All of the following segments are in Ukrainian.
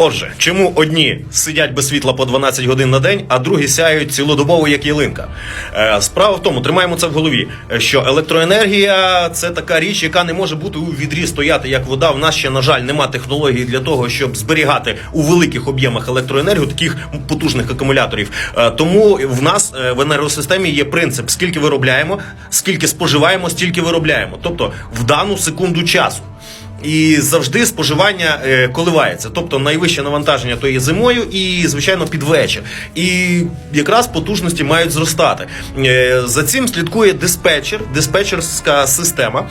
Отже, чому одні сидять без світла по 12 годин на день, а другі сяють цілодобово, як ялинка? Е, справа в тому, тримаємо це в голові, е, що електроенергія це така річ, яка не може бути у відрі стояти як вода. В нас ще, на жаль, нема технології для того, щоб зберігати у великих об'ємах електроенергію, таких потужних акумуляторів. Е, тому в нас в енергосистемі є принцип: скільки виробляємо, скільки споживаємо, стільки виробляємо. Тобто в дану секунду часу. І завжди споживання е, коливається. Тобто найвище навантаження то є зимою і, звичайно, під вечір. І якраз потужності мають зростати. Е, за цим слідкує диспетчер, диспетчерська система.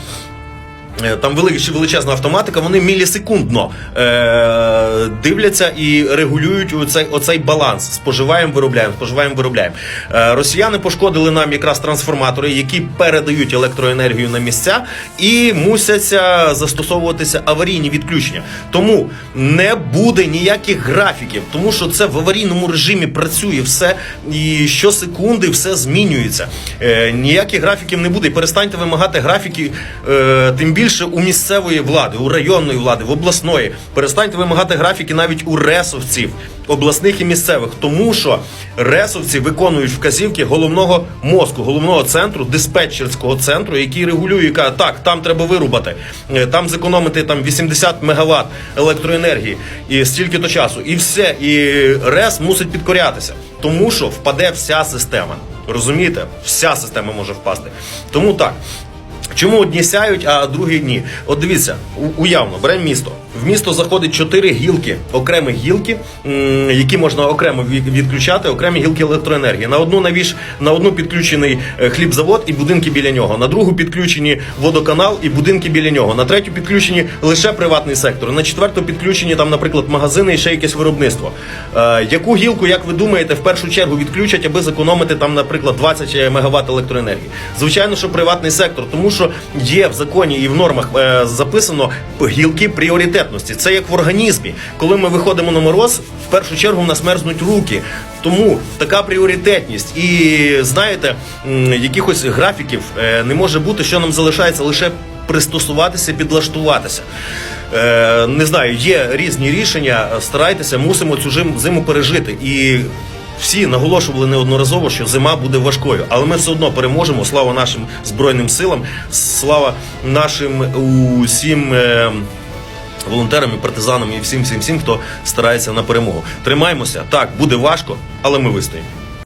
Е, Там велика величезна автоматика, вони мілісекундно е, дивляться і регулюють оцей, оцей баланс. Споживаємо, виробляємо, споживаємо, виробляємо. Е, росіяни пошкодили нам якраз трансформатори, які передають електроенергію на місця і мусяться застосовуватися аварійні відключення. Тому не буде ніяких графіків, тому що це в аварійному режимі працює все, і щосекунди все змінюється. Е, ніяких графіків не буде. І перестаньте вимагати графіки, е, тим більше у місцевої влади, у районної влади, в обласної. Перестаньте вимагати графіки навіть у ресовців, обласних і місцевих, тому що ресовці виконують вказівки головного мозку, головного центру, диспетчерського центру, який регулює, каже, так, там треба вирубати, е, там зекономити там 80 мегаватт електроенергії і стільки то часу, і все. І рес мусить підкорятися, тому що впаде вся система. Розумієте, вся система може впасти. Тому так. Чому одні сяють, а другі ні? От дивіться, уявно, беремо місто. В місто заходить чотири гілки, окремі гілки, які можна окремо відключати, окремі гілки електроенергії. На одну навіж, на одну підключений е, хлібзавод і будинки біля нього, на другу підключені водоканал і будинки біля нього, на третю підключені лише приватний сектор, на четверту підключені там, наприклад, магазини і ще якесь виробництво. Е, яку гілку, як ви думаєте, в першу чергу відключать, аби зекономити там, наприклад, 20 МВт електроенергії? Звичайно, що приватний сектор, тому що є в законі і в нормах е, записано гілки пріоритетності. Це як в організмі. Коли ми виходимо на мороз, в першу чергу в нас мерзнуть руки. Тому така пріоритетність. І знаєте, якихось графіків е, не може бути, що нам залишається лише пристосуватися, підлаштуватися. Е, не знаю, є різні рішення. Старайтеся, мусимо цю зиму пережити. І всі наголошували неодноразово, що зима буде важкою, але ми все одно переможемо. Слава нашим збройним силам, слава нашим усім. Волонтерам і партизанам і всім, всім, всім, хто старається на перемогу. Тримаймося. Так, буде важко, але ми вистоїмо.